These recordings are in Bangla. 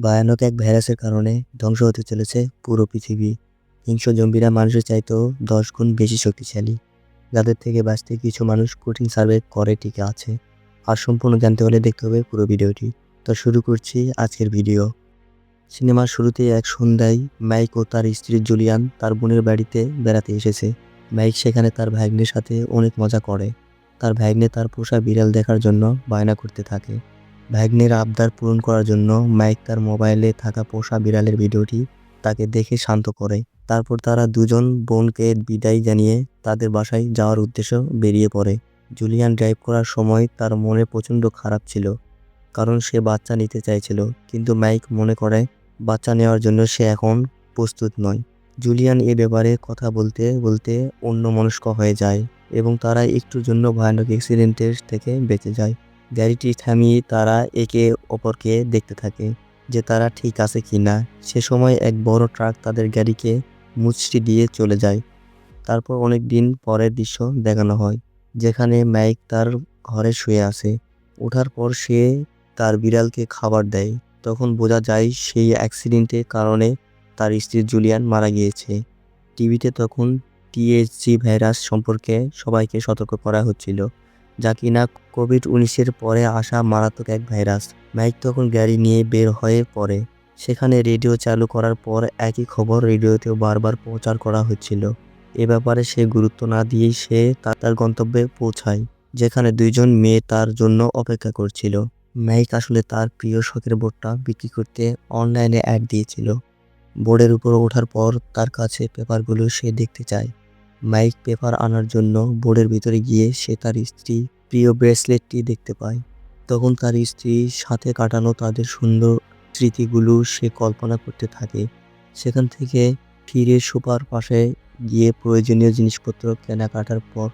ভয়ানক এক ভাইরাসের কারণে ধ্বংস হতে চলেছে পুরো পৃথিবী। হিংস্র জম্বিরা মানুষের চাইতেও দশ গুণ বেশি শক্তিশালী। যাদের থেকে বাঁচতে কিছু মানুষ কঠিন সার্ভে করে টিকে আছে। আর সম্পূর্ণ জানতে হলে দেখতে হবে পুরো ভিডিওটি। তো শুরু করছি আজকের ভিডিও। সিনেমার শুরুতে এক সন্ধ্যায় মাইক ও তার স্ত্রী জুলিয়ান তার বোনের বাড়িতে বেড়াতে এসেছে। মাইক সেখানে তার ভাগ্নের সাথে অনেক মজা করে। তার ভাগ্নে তার পোষা বিড়াল দেখার জন্য বায়না করতে থাকে। ভাগ্নের আবদার পূরণ করার জন্য মাইক তার মোবাইলে থাকা পোষা বিড়ালের ভিডিওটি তাকে দেখে শান্ত করে। তারপর তারা দুজন বোনকে বিদায় জানিয়ে তাদের বাসায় যাওয়ার উদ্দেশ্য বেরিয়ে পড়ে। জুলিয়ান ড্রাইভ করার সময় তার মনে প্রচণ্ড খারাপ ছিল, কারণ সে বাচ্চা নিতে চাইছিল, কিন্তু মাইক মনে করে বাচ্চা নেওয়ার জন্য সে এখন প্রস্তুত নয়। জুলিয়ান এ ব্যাপারে কথা বলতে বলতে অন্য মনস্ক হয়ে যায় এবং তারা একটুর জন্য ভয়ানক অ্যাক্সিডেন্টের থেকে বেঁচে যায়। গাড়িটি থামিয়ে তারা একে অপরকে দেখতে থাকে যে তারা ঠিক আছে কি না। সে সময় এক বড় ট্রাক তাদের গাড়িকে মুচড়ি দিয়ে চলে যায়। তারপর অনেক দিন পরের দৃশ্য দেখানো হয়, যেখানে মাইক তার ঘরে শুয়ে আছে। ওঠার পর সে তার বিড়ালকে খাবার দেয়। তখন বোঝা যায় সেই অ্যাক্সিডেন্টের কারণে তার স্ত্রী জুলিয়ান মারা গিয়েছে। টিভিতে তখন টিএসজি ভাইরাস সম্পর্কে সবাইকে সতর্ক করা হচ্ছিল। যা কিনা কোভিড উনিশের পরে আসা মারাত্মক এক ভাইরাস। মাইক তখন গাড়ি নিয়ে বের হয়ে পড়ে। সেখানে রেডিও চালু করার পর একই খবর রেডিওতেও বারবার প্রচার করা হচ্ছিল। এ ব্যাপারে সে গুরুত্ব না দিয়েই সে তার গন্তব্যে পৌঁছায়, যেখানে দুইজন মেয়ে তার জন্য অপেক্ষা করছিল। মাইক আসলে তার প্রিয় শখের বোর্ডটা বিক্রি করতে অনলাইনে অ্যাড দিয়েছিল। বোর্ডের উপর ওঠার পর তার কাছে পেপারগুলো সে দেখতে চায়। মাইক পেপার আনার জন্য বোর্ডের ভিতরে গিয়ে সে তার স্ত্রী প্রিয় ব্রেসলেটটি দেখতে পায়। তখন তার স্ত্রীর সাথে কাটানো তাদের সুন্দর স্মৃতিগুলো সে কল্পনা করতে থাকে। সেখান থেকে ফিরে সুপার পাশে গিয়ে প্রয়োজনীয় জিনিসপত্র কেনাকাটার পর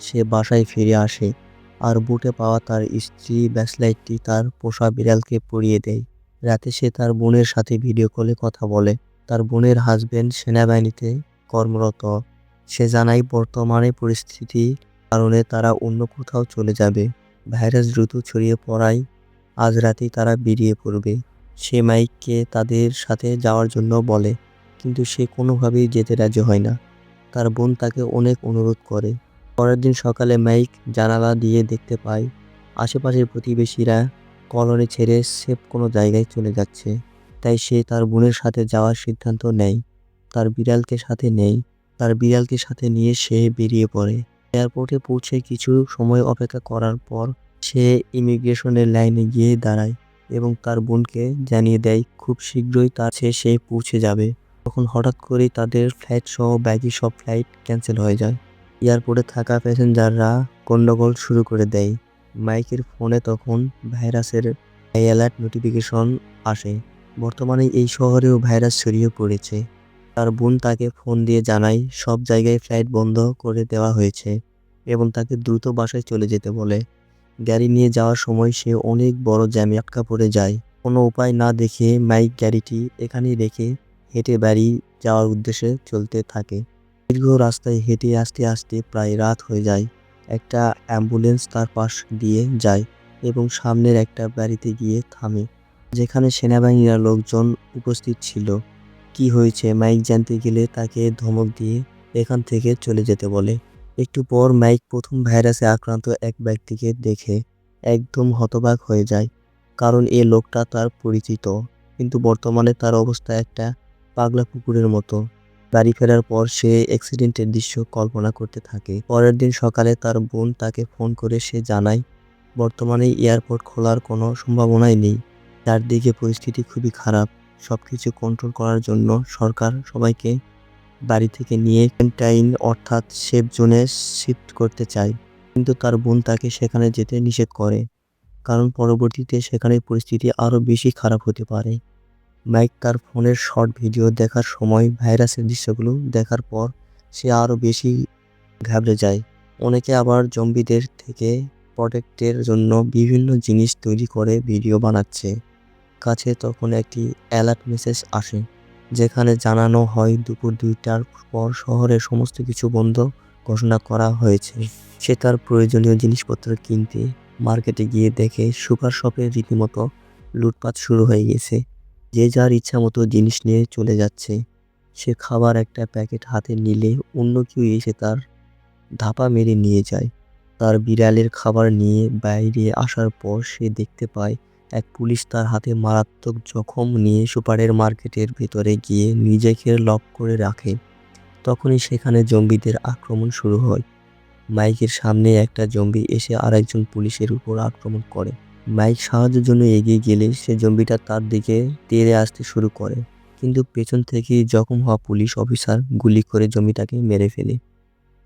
সে বাসায় ফিরে আসে আর বুটে পাওয়া তার স্ত্রী ব্যাসলাইটটি তার পোষা বিড়ালকে পরিয়ে দেয়। রাতে সে তার বোনের সাথে ভিডিও কলে কথা বলে। তার বোনের হাজব্যান্ড সেনাবাহিনীতে কর্মরত। সে জানায়, বর্তমানে পরিস্থিতি কারণে তারা অন্য কোথাও চলে যাবে। ভাইরাস দ্রুত ছড়িয়ে পড়ায় আজ রাতেই তারা বেরিয়ে পড়বে। সে মাইককে তাদের সাথে যাওয়ার জন্য বলে, কিন্তু সে কোনোভাবেই যেতে রাজি হয় না। তার বোন তাকে অনেক অনুরোধ করে। পরের দিন সকালে মাইক জানালা দিয়ে দেখতে পায়, আশেপাশের প্রতিবেশীরা কলোনি ছেড়ে সেফ কোনো জায়গায় চলে যাচ্ছে। তাই সে তার বোনের সাথে যাওয়ার সিদ্ধান্ত নেয়। তার বিড়ালকে সাথে নেয়। তার বিড়ালকে সাথে নিয়ে সে বেরিয়ে পড়ে। এয়ারপোর্টে পৌঁছে কিছু সময় অপেক্ষা করার পর সে ইমিগ্রেশনের লাইনে গিয়ে দাঁড়ায় এবং তার বোনকে জানিয়ে দেয়, খুব শীঘ্রই তার সে সে পৌঁছে যাবে। তখন হঠাৎ করেই তাদের ফ্লাইট সহ বাকি সব ফ্লাইট ক্যান্সেল হয়ে যায়। এয়ারপোর্টে থাকা প্যাসেঞ্জাররা গণ্ডগোল শুরু করে দেয়। মাইকের ফোনে তখন ভাইরাসের অ্যালার্ট নোটিফিকেশন আসে। বর্তমানে এই শহরেও ভাইরাস ছড়িয়ে পড়েছে। তার বোন তাকে ফোন দিয়ে জানায়, সব জায়গায় ফ্লাইট বন্ধ করে দেওয়া হয়েছে এবং তাকে দ্রুত বাসায় চলে যেতে বলে। গাড়ি নিয়ে যাওয়ার সময় সে অনেক বড় জ্যামে আটকা পড়ে যায়। কোনো উপায় না দেখে মাইক গাড়িটি এখানেই রেখে হেঁটে বাড়ি যাওয়ার উদ্দেশ্যে চলতে থাকে। দীর্ঘ রাস্তায় হেঁটে আসতে আসতে প্রায় রাত হয়ে যায়। একটা অ্যাম্বুলেন্স তার পাশ দিয়ে যায় এবং সামনের একটা বাড়িতে গিয়ে থামে, যেখানে সেনাবাহিনীর লোকজন উপস্থিত ছিল। কি হয়েছে? মাইক জানতে গেলে তাকে ধমক দিয়ে এখান থেকে চলে যেতে বলে। একটু পর মাইক প্রথম ভাইরাসে আক্রান্ত এক ব্যক্তিকে দেখে একদম হতবাক হয়ে যায়, কারণ এ লোকটা তার পরিচিত। কিন্তু বর্তমানে তার অবস্থা একটা পাগলা কুকুরের মতো। বাড়ি ফেরার পর সে অ্যাক্সিডেন্টের দৃশ্য কল্পনা করতে থাকে। পরের দিন সকালে তার বোন তাকে ফোন করে সে জানায়, বর্তমানে এয়ারপোর্ট খোলার কোনো সম্ভাবনাই নেই। চারদিকে পরিস্থিতি খুবই খারাপ। সব কিছু কন্ট্রোল করার জন্য সরকার সবাইকে বাড়ি থেকে নিয়ে কোয়ারেন্টাইন অর্থাৎ সেফ জোনে শিফট করতে চায়। কিন্তু তার বোন তাকে সেখানে যেতে নিষেধ করে। কারণ পরবর্তীতে সেখানে পরিস্থিতি আরও বেশি খারাপ হতে পারে। মাইক তার ফোনের শর্ট ভিডিও দেখার সময় ভাইরাসের দৃশ্যগুলো দেখার পর সে আরও বেশি ঘাবড়ে যায়। অনেকে আবার জম্বিদের থেকে প্রোটেক্টের জন্য বিভিন্ন জিনিস তৈরি করে ভিডিও বানাচ্ছে। কাছে তখন একটি অ্যালার্ট মেসেজ আসে, যেখানে জানানো হয় দুপুর দুইটার পর শহরে সমস্ত কিছু বন্ধ ঘোষণা করা হয়েছে। সে তার প্রয়োজনীয় জিনিসপত্র কিনতে মার্কেটে গিয়ে দেখে সুপার শপে রীতিমতো লুটপাট শুরু হয়ে গেছে। যে যার ইচ্ছা মতো জিনিস নিয়ে চলে যাচ্ছে, সে খাবার একটা প্যাকেট হাতে নিলে অন্য কেউ এসে তার ধাপা মেরে নিয়ে যায়। তার বিড়ালের খাবার নিয়ে বাইরে আসার পর সে দেখতে পায় এক পুলিশ তার হাতে মারাত্মক জখম নিয়ে সুপারের মার্কেটের ভেতরে গিয়ে নিজেকে লক করে রাখে। তখনই সেখানে জম্বিদের আক্রমণ শুরু হয়। মাইকের সামনে একটা জম্বি এসে আরেকজন পুলিশের উপর আক্রমণ করে। মাইক সাহায্যের জন্য এগিয়ে গেলে সে জম্বিটা তার দিকে তেড়ে আসতে শুরু করে। কিন্তু পেছন থেকে জখম হওয়া পুলিশ অফিসার গুলি করে জমিটাকে মেরে ফেলে।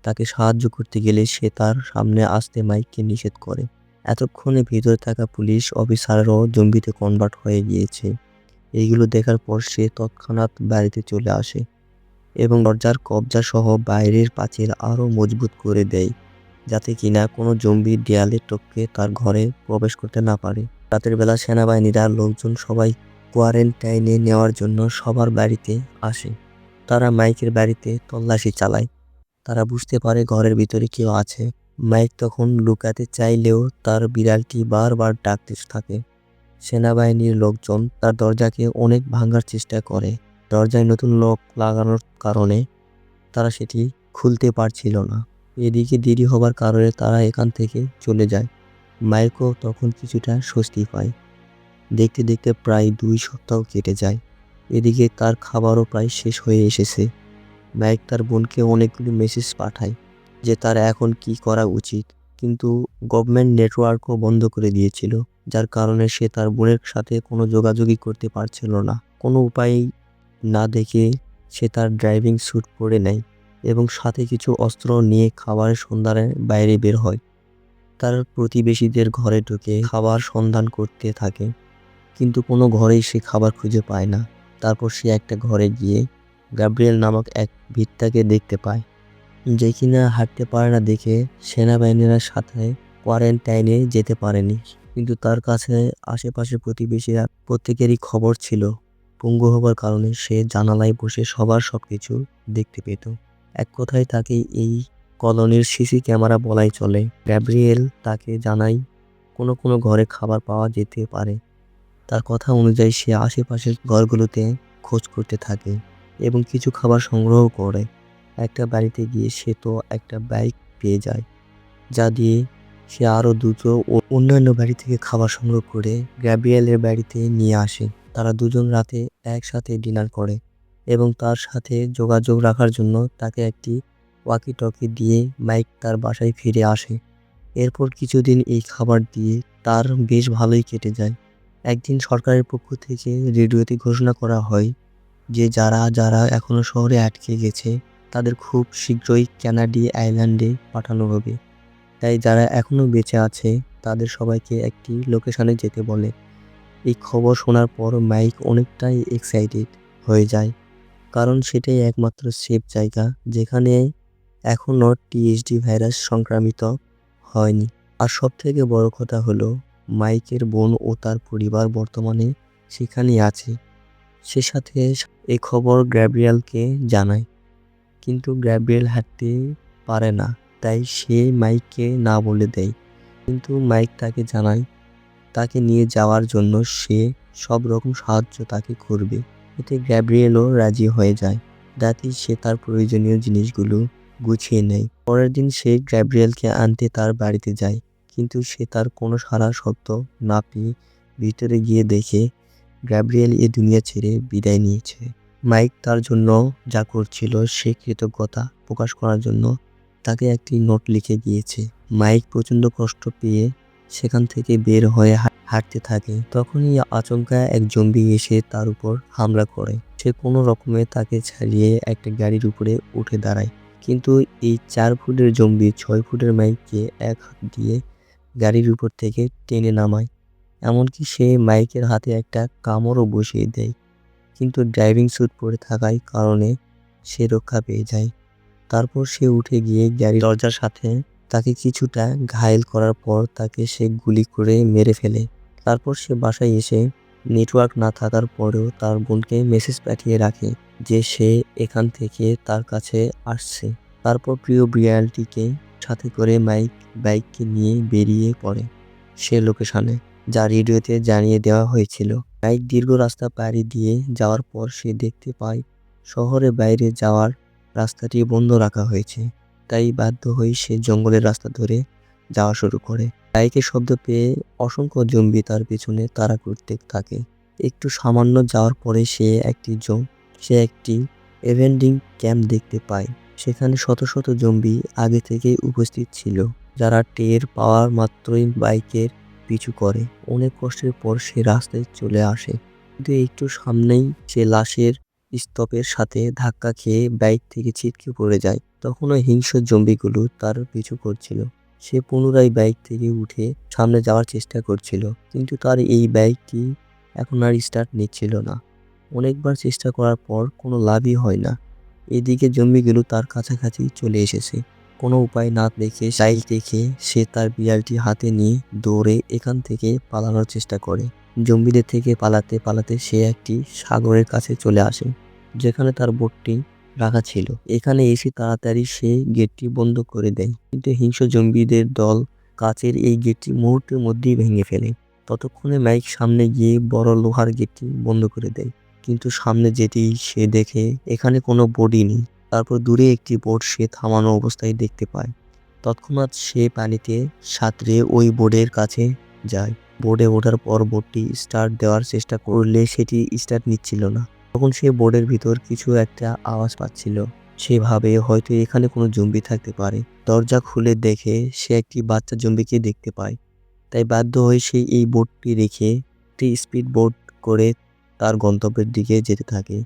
তাকে সাহায্য করতে গেলে সে তার সামনে আসতে মাইককে নিষেধ করে। এতক্ষণে ভিতরে থাকা পুলিশ অফিসারও জম্বিতে কনভার্ট হয়ে গিয়েছে। এইগুলো দেখার পর সে তৎক্ষণাৎ বাড়িতে চলে আসে এবং দরজার কবজা সহ বাইরের পাঁচিল আরও মজবুত করে দেয়, যাতে কিনা কোনো জম্বি দেয়ালে টপকে তার ঘরে প্রবেশ করতে না পারে। রাতের বেলা সেনাবাহিনীরা লোকজন সবাই কোয়ারেন্টাইনে নেওয়ার জন্য সবার বাড়িতে আসে। তারা মাইকের বাড়িতে তল্লাশি চালায়। তারা বুঝতে পারে ঘরের ভিতরে কেউ আছে। মাইক তখন লুকাতে চাইলেও তার বিড়ালটি বারবার ডাকতে থাকে। সেনাবাহিনীর লোকজন তার দরজাকে অনেক ভাঙার চেষ্টা করে। দরজায় নতুন লক লাগানোর কারণে তারা সেটি খুলতে পারছিল না। এদিকে দেরি হবার কারণে তারা এখান থেকে চলে যায়। মাইকও তখন কিছুটা স্বস্তি পায়। দেখতে দেখতে প্রায় দুই সপ্তাহ কেটে যায়। এদিকে তার খাবারও প্রায় শেষ হয়ে এসেছে। মাইক তার বোনকে অনেকগুলি মেসেজ পাঠায়। যে তার এখন কি করা উচিত। কিন্তু গভর্নমেন্ট নেটওয়ার্কও বন্ধ করে দিয়েছিল, যার কারণে সে তার বোনের সাথে কোনো যোগাযোগই করতে পারছিল না। কোনো উপায় না দেখে সে তার ড্রাইভিং স্যুট পরে নেয় এবং সাথে কিছু অস্ত্র নিয়ে খাবারের সন্ধানে বাইরে বের হয়। তার প্রতিবেশীদের ঘরে ঢুকে খাবার সন্ধান করতে থাকে, কিন্তু কোনো ঘরেই সে খাবার খুঁজে পায় না। তারপর সে একটা ঘরে গিয়ে গাব্রিয়েল নামক এক ভিত্তাকে দেখতে পায়। যে কিনা হাঁটতে পারে না দেখে সেনাবাহিনীরা সাথে কোয়ারেন্টাইনে যেতে পারেনি। কিন্তু তার কাছে আশেপাশের প্রতিবেশীরা প্রত্যেকেরই খবর ছিল। পঙ্গু হবার কারণে সে জানালায় বসে সবার সব কিছু দেখতে পেত। এক কথায় তাকে এই কলোনির সিসি ক্যামেরা বলাই চলে। গ্যাব্রিয়েল তাকে জানায়, কোনো কোনো ঘরে খাবার পাওয়া যেতে পারে। তার কথা অনুযায়ী সে আশেপাশের ঘরগুলোতে খোঁজ করতে থাকে এবং কিছু খাবার সংগ্রহ করে। একটা বাড়িতে গিয়ে সে তো একটা বাইক পেয়ে যায়, যা দিয়ে সে আরও ও- অন্যান্য বাড়ি থেকে খাবার সংগ্রহ করে গ্যাব্রিয়েলের বাড়িতে নিয়ে আসে। তারা দুজন রাতে একসাথে ডিনার করে এবং তার সাথে যোগাযোগ রাখার জন্য তাকে একটি ওয়াকি টকি দিয়ে মাইক তার বাসায় ফিরে আসে। এরপর কিছুদিন এই খাবার দিয়ে তার বেশ ভালোই কেটে যায়। একদিন সরকারের পক্ষ থেকে রেডিওতে ঘোষণা করা হয় যে যারা যারা এখনও শহরে আটকে গেছে তাদের খুব শীঘ্রই ক্যানাডি আইল্যান্ডে পাঠানো হবে। তাই যারা এখনও বেঁচে আছে, তাদের সবাইকে একটি লোকেশনে যেতে বলে। এই খবর শোনার পর মাইক অনেকটাই এক্সাইটেড হয়ে যায়। কারণ সেটাই একমাত্র সেফ জায়গা, যেখানে এখনও টিএসডি ভাইরাস সংক্রামিত হয়নি। আর সব থেকে বড় কথা হলো, মাইকের বোন ও তার পরিবার বর্তমানে সেখানেই আছে। সে সাথে এই খবর গ্র্যাব্রিয়ালকে জানায়। কিন্তু গ্র্যাব্রিয়েল হাঁটতে পারে না, তাই সে মাইককে না বলে দেয়। কিন্তু মাইক তাকে জানায়, তাকে নিয়ে যাওয়ার জন্য সে সব রকম সাহায্য তাকে করবে। এতে গ্যাব্রিয়েলও রাজি হয়ে যায়। রাতেই সে তার প্রয়োজনীয় জিনিসগুলো গুছিয়ে নেয়। পরের দিন সে গ্যাব্রিয়েলকে আনতে তার বাড়িতে যায়, কিন্তু সে তার কোনো সারা শব্দ না পেয়ে ভিতরে গিয়ে দেখে, গ্যাব্রিয়েল এ দুনিয়া ছেড়ে বিদায় নিয়েছে। মাইক তার জন্য যা করছিল সে কৃতজ্ঞতা প্রকাশ করার জন্য তাকে একটি নোট লিখে গিয়েছে মাইক প্রচণ্ড কষ্ট পেয়ে সেখান থেকে বের হয়ে হাঁটতে থাকে। তখনই আচমকা এক জম্বি এসে তার উপর হামলা করে। সে কোনো রকমে তাকে ছাড়িয়ে একটা গাড়ির উপরে উঠে দাঁড়ায়। কিন্তু এই চার ফুটের জম্বি ছয় ফুটের মাইককে এক হাত দিয়ে গাড়ির উপর থেকে টেনে নামায়। এমনকি সে মাইকের হাতে একটা কামড়ও বসিয়ে দেয়। কিন্তু ড্রাইভিং স্যুট পরে থাকায় কারণে সে রক্ষা পেয়ে যায়। তারপর সে উঠে গিয়ে গাড়ির দরজার সাথে তাকে কিছুটা ঘায়েল করার পর তাকে সে গুলি করে মেরে ফেলে। তারপর সে বাসায় এসে নেটওয়ার্ক না থাকার পরেও তার বোনকে মেসেজ পাঠিয়ে রাখে যে সে এখান থেকে তার কাছে আসছে। তারপর প্রিয় বিড়ালটিকে সাথে করে মাইক, বাইককে নিয়ে বেরিয়ে পড়ে সে লোকেশনে। যা রেডিওতে জানিয়ে দেওয়া হয়েছিল। মাইক দীর্ঘ রাস্তা পাড়ি দিয়ে যাওয়ার পর সে দেখতে পায়, শহরের বাইরে যাওয়ার রাস্তাটি বন্ধ রাখা হয়েছে। তাই বাধ্য হয়ে সে জঙ্গলের রাস্তা ধরে যাওয়া শুরু করে। বাইকের শব্দ পেয়ে অসংখ্য জম্বি তার পেছনে তারা করতে থাকে। একটু সামান্য যাওয়ার পরে সে একটি জম সে একটি এভেন্ডিং ক্যাম্প দেখতে পায়। সেখানে শত শত জম্বি আগে থেকেই উপস্থিত ছিল, যারা টের পাওয়ার মাত্রই বাইকের পিছু করে। অনেক কষ্টের পর সে রাস্তায় চলে আসে। কিন্তু একটু সামনেই সে লাশের স্তূপের সাথে ধাক্কা খেয়ে বাইক থেকে ছিটকে পড়ে যায়। তখনও হিংস্র জম্বিগুলো তার পিছু করছিল। সে পুনরায় বাইক থেকে উঠে সামনে যাওয়ার চেষ্টা করছিল, কিন্তু তার এই বাইকটি এখন আর স্টার্ট নিচ্ছিল না। অনেকবার চেষ্টা করার পর কোনো লাভই হয় না। এদিকে জম্বিগুলো তার কাছাকাছি চলে এসেছে। কোনো উপায় না দেখে সাইল দেখে সে তার বিড়ালটি হাতে নিয়ে দৌড়ে এখান থেকে পালানোর চেষ্টা করে। জম্বিদের থেকে পালাতে পালাতে সে একটি সাগরের কাছে চলে আসে, যেখানে তার বোটটি রাখা ছিল। এখানে এসে তাড়াতাড়ি সে গেটটি বন্ধ করে দেয়, কিন্তু হিংস্র জম্বিদের দল কাচের এই গেটটি মুহূর্তের মধ্যেই ভেঙে ফেলে। ততক্ষণে মাইক সামনে গিয়ে বড় লোহার গেটটি বন্ধ করে দেয়, কিন্তু সামনে যেতেই সে দেখে এখানে কোনো বডি নেই। তারপর দূরে একটি বোট সে থামানো অবস্থায় দেখতে পায়। তৎক্ষণাৎ সে পানিতে সাঁতরে ওই বোর্ডের কাছে যায়। বোর্ডে ওঠার পর বোর্ডটি স্টার্ট দেওয়ার চেষ্টা করলে সেটি স্টার্ট নিচ্ছিল না। তখন সে বোর্ডের ভিতর কিছু একটা আওয়াজ পাচ্ছিল। সে ভাবে হয়তো এখানে কোনো জম্বি থাকতে পারে। দরজা খুলে দেখে সে একটি বাচ্চা জম্বিকে দেখতে পায়। তাই বাধ্য হয়ে সে এই বোটটি রেখে একটি স্পিড বোট করে তার গন্তব্যের দিকে যেতে থাকে।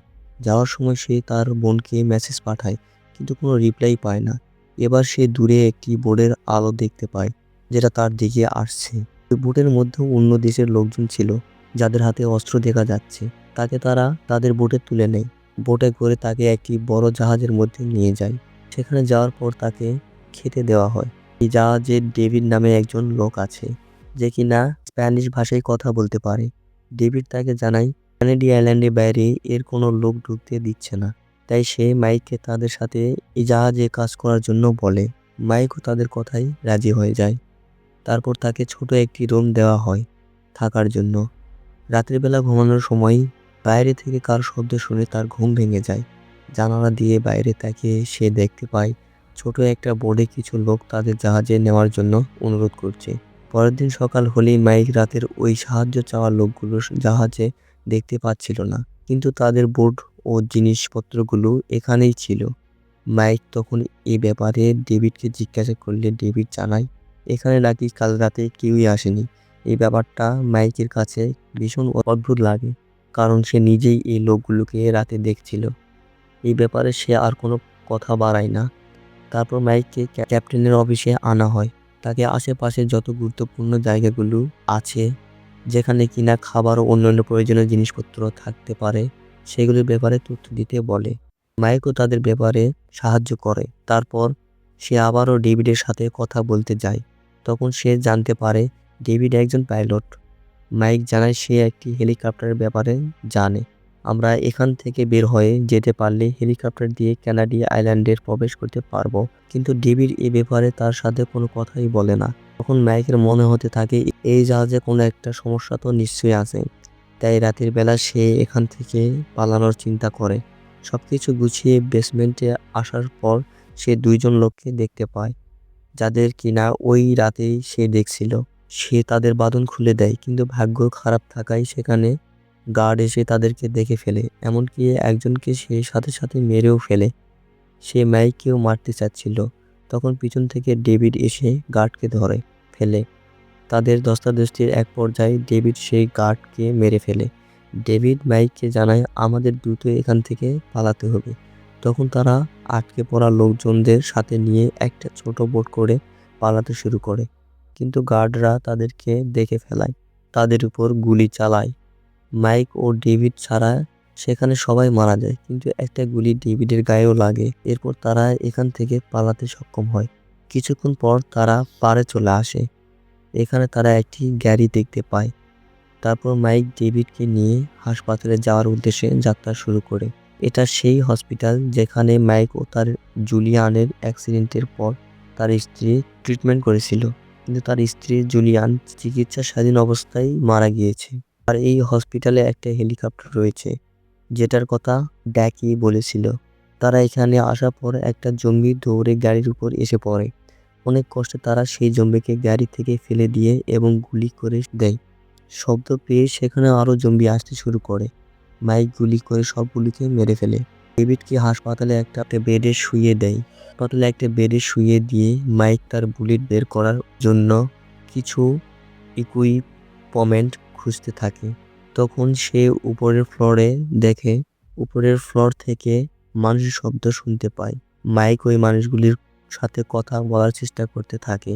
যাওয়ার সময় সে তার বোনকে মেসেজ পাঠায়, কিন্তু কোনো রিপ্লাই পায় না। এবার সে দূরে একটি বোর্ডের আলো দেখতে পায়, যেটা তার দিকে আসছে। বোটের মধ্যেও অন্য দেশের লোকজন ছিল, যাদের হাতে অস্ত্র দেখা যাচ্ছে। তাকে তারা তাদের বোটে তুলে নেয়। বোটে করে তাকে একটি বড় জাহাজের মধ্যে নিয়ে যায়। সেখানে যাওয়ার পর তাকে খেতে দেওয়া হয়। এই জাহাজে ডেভিড নামে একজন লোক আছে, যে কিনা স্প্যানিশ ভাষায় কথা বলতে পারে। ডেভিড তাকে জানায় ক্যানেডি আইল্যান্ডের বাইরে এর কোনো লোক ঢুকতে দিচ্ছে না। তাই সে মাইককে তাদের সাথে এই জাহাজে কাজ করার জন্য বলে। মাইকও তাদের কথাই রাজি হয়ে যায়। তারপর তাকে ছোট একটি রুম দেওয়া হয় থাকার জন্য। রাত্রিবেলা ঘুমানোর সময় বাইরে থেকে কার শব্দ শুনে তার ঘুম ভেঙে যায়। জানালা দিয়ে বাইরে তাকিয়ে সে দেখতে পায়। ছোট একটা বোর্ডে কিছু লোক তাদের জাহাজে নেওয়ার জন্য অনুরোধ করছে। পরের দিন সকাল হলেই মাইক রাতের ওই সাহায্য চাওয়া লোকগুলো জাহাজে দেখতে পাচ্ছিল না। কিন্তু তাদের বোর্ড ও জিনিসপত্রগুলো এখানেই ছিল। মাইক তখন এ ব্যাপারে ডেভিডকে জিজ্ঞাসা করলে ডেভিড জানায়, এখানে নাকি কাল রাতে কেউই আসেনি। এই ব্যাপারটা মাইকের কাছে ভীষণ অদ্ভুত লাগে, কারণ সে নিজেই এই লোকগুলোকে রাতে দেখছিল। এই ব্যাপারে সে আর কোনো কথা বাড়ায় না। তারপর মাইককে ক্যাপ্টেনের অফিসে আনা হয়। তাকে আশেপাশে যত গুরুত্বপূর্ণ জায়গাগুলো আছে যেখানে কিনা খাবার ও অন্যান্য প্রয়োজনীয় জিনিসপত্র থাকতে পারে, সেগুলির ব্যাপারে তথ্য দিতে বলে। মাইকও তাদের ব্যাপারে সাহায্য করে। তারপর সে আবারও ডেভিডের সাথে কথা বলতে যায়। তখন সে জানতে পারে ডেভিড একজন পাইলট। মাইক জানায় সে একটি হেলিকপ্টারের ব্যাপারে জানে। আমরা এখান থেকে বের হয়ে যেতে পারলে হেলিকপ্টার দিয়ে ক্যানাডি আইল্যান্ডের প্রবেশ করতে পারব। কিন্তু ডেভিড এ ব্যাপারে তার সাথে কোনো কথাই বলে না। তখন মাইকের মনে হতে থাকে, এই জাহাজে কোনো একটা সমস্যা তো নিশ্চয়ই আছে। তাই রাতের বেলা সে এখান থেকে পালানোর চিন্তা করে। সব কিছু গুছিয়ে বেসমেন্টে আসার পর সে দুইজন লোককে দেখতে পায়, যাদের কিনা ওই রাতেই সে দেখছিল। সে তাদের বাঁধন খুলে দেয়, কিন্তু ভাগ্য খারাপ থাকায় সেখানে গার্ড এসে তাদেরকে দেখে ফেলে, এমনকি একজনকে সে সাথে সাথে মেরেও ফেলে। সে মাইককেও মারতে চাচ্ছিল। তখন পিছন থেকে ডেভিড এসে গার্ডকে ধরে। ফেলে। তাদের ধস্তাধস্তির এক পর্যায়ে ডেভিড সেই গার্ডকে মেরে ফেলে। ডেভিড মাইককে জানায়, আমাদের দ্রুত এখান থেকে পালাতে হবে। তখন তারা আটকে পড়া লোকজনদের সাথে নিয়ে একটা ছোট বোট করে পালাতে শুরু করে। কিন্তু গার্ডরা তাদেরকে দেখে ফেলায়, তাদের উপর গুলি চালায়। মাইক ও ডেভিড ছাড়া সেখানে সবাই মারা যায়, কিন্তু একটা গুলি ডেভিডের গায়েও লাগে। এরপর তারা এখান থেকে পালাতে সক্ষম হয়। কিছুক্ষণ পর তারা পাড়ে চলে আসে। এখানে তারা একটি গাড়ি দেখতে পায়। তারপর মাইক ডেভিডকে নিয়ে হাসপাতালে যাওয়ার উদ্দেশ্যে যাত্রা শুরু করে। এটা সেই হসপিটাল যেখানে মাইক ও তার জুলিয়ানের অ্যাক্সিডেন্টের পর তার স্ত্রী ট্রিটমেন্ট করেছিল। কিন্তু তার স্ত্রী জুলিয়ান চিকিৎসা স্বাধীন অবস্থায় মারা গিয়েছে। আর এই হসপিটালে একটা হেলিকপ্টার রয়েছে, যেটার কথা ড্যাকি বলেছিল। তারা এখানে আসার পর একটা জম্বি দৌড়ে গাড়ির উপর এসে পড়ে। অনেক কষ্টে তারা সেই জম্বিকে গাড়ি থেকে ফেলে দিয়ে এবং গুলি করে দেয়। শব্দ পেয়ে সেখানে আরও জম্বি আসতে শুরু করে। মাইক গুলি করে সবগুলিকে মেরে ফেলে। ডেভিডকে হাসপাতালে একটা বেডে শুয়ে দেয়। হাসপাতালে একটা বেডে শুয়ে দিয়ে মাইক তার বুলেট বের করার জন্য কিছু ইকুইপমেন্ট খুঁজতে থাকে। তখন সে উপরের ফ্লোরে দেখে, উপরের ফ্লোর থেকে মানুষের শব্দ শুনতে পায়। মাইক ওই মানুষগুলির সাথে কথা বলার চেষ্টা করতে থাকে,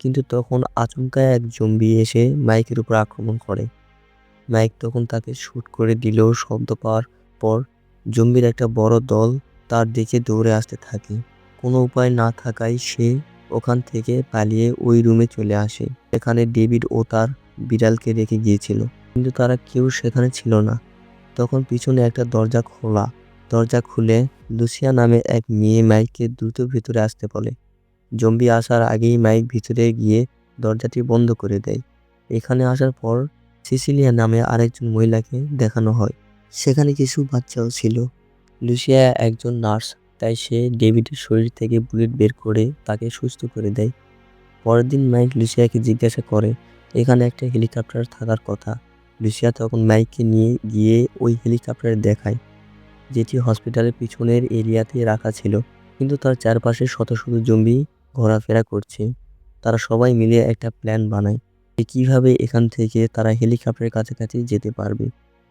কিন্তু তখন আচমকায় এক জম্বি এসে মাইকের উপর আক্রমণ করে। মাইক তখন তাকে শ্যুট করে দিলেও শব্দ পাওয়ার পর জম্বির একটা বড় দল তার দিকে দৌড়ে আসতে থাকে। কোনো উপায় না থাকায় সে ওখান থেকে পালিয়ে ওই রুমে চলে আসে এখানে ডেভিড ও তার বিড়ালকে রেখে গিয়েছিল। কিন্তু তারা কেউ সেখানে ছিল না। তখন পিছনে একটা দরজা খোলা দরজা খুলে লুসিয়া নামে এক মেয়ে মাইককে দ্রুত ভিতরে আসতে বলে। জম্বি আসার আগেই মাইক ভিতরে গিয়ে দরজাটি বন্ধ করে দেয়। এখানে আসার পর সিসিলিয়া নামে আরেকজন মহিলাকে দেখানো হয়। সেখানে কিছু বাচ্চাও ছিল। লুসিয়া একজন নার্স, তাই সে ডেভিডের শরীর থেকে বুলেট বের করে তাকে সুস্থ করে দেয়। পরের দিন মাইক লুসিয়াকে জিজ্ঞাসা করে, এখানে একটা হেলিকপ্টার থাকার কথা? লুসিয়া তখন মাইককে নিয়ে গিয়ে ওই হেলিকপ্টার দেখায়। যেটি হসপিটালের পিছনের এরিয়াতে রাখা ছিল, কিন্তু তার চারপাশে শত শত জম্বি ঘোরাফেরা করছে। তারা সবাই মিলে একটা প্ল্যান বানায় যে কীভাবে এখান থেকে তারা হেলিকপ্টারের কাছাকাছি যেতে পারবে।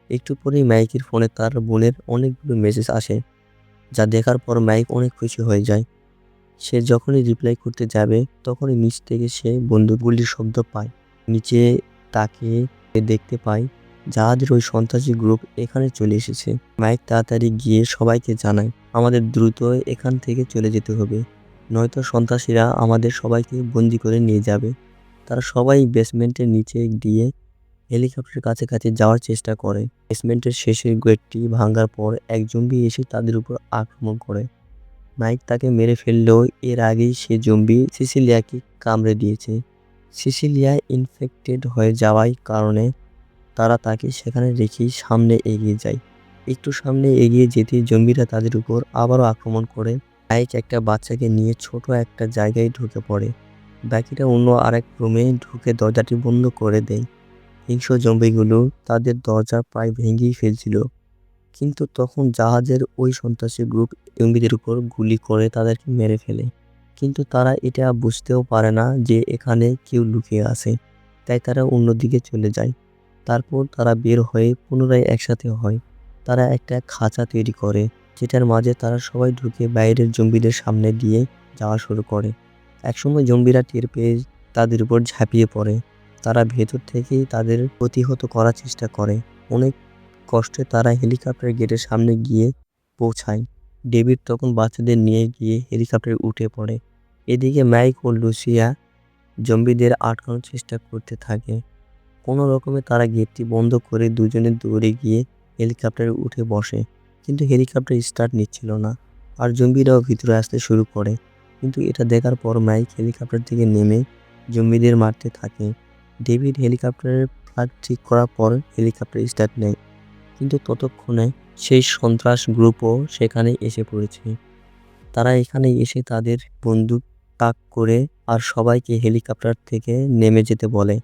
একটু পরেই মাইকের ফোনে তার বোনের অনেকগুলো মেসেজ আসে, যা দেখার পর মাইক অনেক খুশি হয়ে যায়। সে যখনই রিপ্লাই করতে যাবে, তখনই নিচ থেকে সে বন্দুকগুলির শব্দ পায়। নিচে তাকে দেখতে পায়। জাহাজের ওই সন্ত্রাসী গ্রুপ এখানে চলে এসেছে। মাইক তাড়াতাড়ি গিয়ে সবাইকে জানায়, আমাদের দ্রুত এখান থেকে চলে যেতে হবে। নয়তো সন্ত্রাসীরা আমাদের সবাইকে বন্দি করে নিয়ে যাবে। তারা সবাই বেসমেন্টের নিচে গিয়ে হেলিকপ্টারের কাছাকাছি যাওয়ার চেষ্টা করে। বেসমেন্টের শেষের গেটটি ভাঙার পর এক জম্বি এসে তাদের উপর আক্রমণ করে। মাইক তাকে মেরে ফেললেও এর আগেই সে জম্বি সিসিলিয়াকে কামড়ে দিয়েছে। সিসিলিয়া ইনফেক্টেড হয়ে যাওয়ার কারণে তারা তাকে সেখানে রেখেই সামনে এগিয়ে যায়। একটু সামনে এগিয়ে যেতে জম্বিরা তাদের উপর আবারও আক্রমণ করে। মাইক একটা বাচ্চাকে নিয়ে ছোট একটা জায়গায় ঢুকে পড়ে। বাকিটা অন্য আরেক রুমে ঢুকে দরজাটি বন্ধ করে দেয়। হিংস্র জম্বিগুলো তাদের দরজা প্রায় ভেঙেই ফেলছিল। কিন্তু তখন জাহাজের ওই সন্ত্রাসী গ্রুপ জম্বিদের উপর গুলি করে তাদেরকে মেরে ফেলে। কিন্তু তারা এটা বুঝতেও পারে না যে এখানে কেউ লুকিয়ে আছে। তাই তারা অন্যদিকে চলে যায়। তারপর তারা বের হয়ে পুনরায় একসাথে হয়। তারা একটা খাঁচা তৈরি করে, যেটার মাঝে তারা সবাই ঢুকে বাইরের জম্বিদের সামনে দিয়ে যাওয়া শুরু করে। একসময় জম্বিরা টের পেয়ে তাদের উপর ঝাঁপিয়ে পড়ে। তারা ভেতর থেকেই তাদের প্রতিহত করার চেষ্টা করে। অনেক কষ্টে তারা হেলিকপ্টার গেটের সামনে গিয়ে পৌঁছায়। ডেভিড তখন বাচ্চাদের নিয়ে গিয়ে হেলিকপ্টারে উঠে পড়ে। এদিকে মাইক ও লুসিয়া জম্বিদের আটকানোর চেষ্টা করতে থাকে। কোনো রকমে তারা গেটটি বন্ধ করে দুজনে দৌড়ে গিয়ে হেলিকপ্টারে উঠে বসে। কিন্তু হেলিকপ্টার স্টার্ট নিচ্ছিল না আর জম্বিরাও ভিতরে আসতে শুরু করে। কিন্তু এটা দেখার পর মাইক হেলিকপ্টার থেকে নেমে জম্বিদের মারতে থাকে। ডেভিড হেলিকপ্টারের ফ্লাগ ঠিক করার পর হেলিকপ্টার স্টার্ট নেয়। কিন্তু ততক্ষণে সেই সন্ত্রাস গ্রুপও সেখানে এসে পড়েছে। তারা এখানে এসে তাদের বন্দুক তাক করে আর সবাইকে হেলিকপ্টার থেকে নেমে যেতে বলে।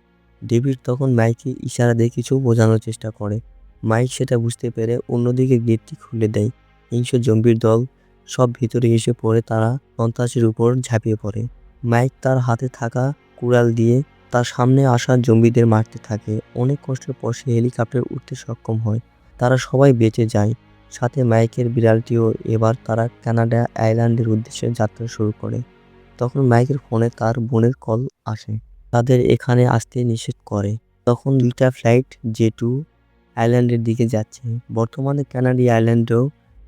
ডেভিড তখন মাইকে ইশারা দিয়ে কিছু বোঝানোর চেষ্টা করে। মাইক সেটা বুঝতে পেরে অন্যদিকে গেটটি খুলে দেয়। হিংস্র জম্বির দল সব ভিতরে এসে পড়ে, তারা সন্ত্রাসীর উপর ঝাঁপিয়ে পড়ে। মাইক তার হাতে থাকা কুড়াল দিয়ে তার সামনে আসা জম্বিদের মারতে থাকে। অনেক কষ্টের পর সে হেলিকপ্টার উঠতে সক্ষম হয়। তারা সবাই বেঁচে যায়। সাথে মাইকের বিড়ালটিও এবার তারা কানাডা আইল্যান্ডের উদ্দেশ্যে যাত্রা শুরু করে। তখন মাইকের ফোনে তার বোনের কল আসে। তাদের এখানে আসতে নিষেধ করে। তখন দুইটা ফ্লাইট জে টু আইল্যান্ডের দিকে যাচ্ছে। বর্তমানে ক্যানাডি আইল্যান্ডেও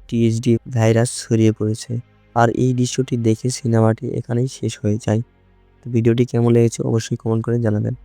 টিএসডি ভাইরাস ছড়িয়ে পড়েছে। আর এই দৃশ্যটি দেখে সিনেমাটি এখানেই শেষ হয়ে যায়। ভিডিওটি কেমন লেগেছে অবশ্যই কমেন্ট করে জানাবেন।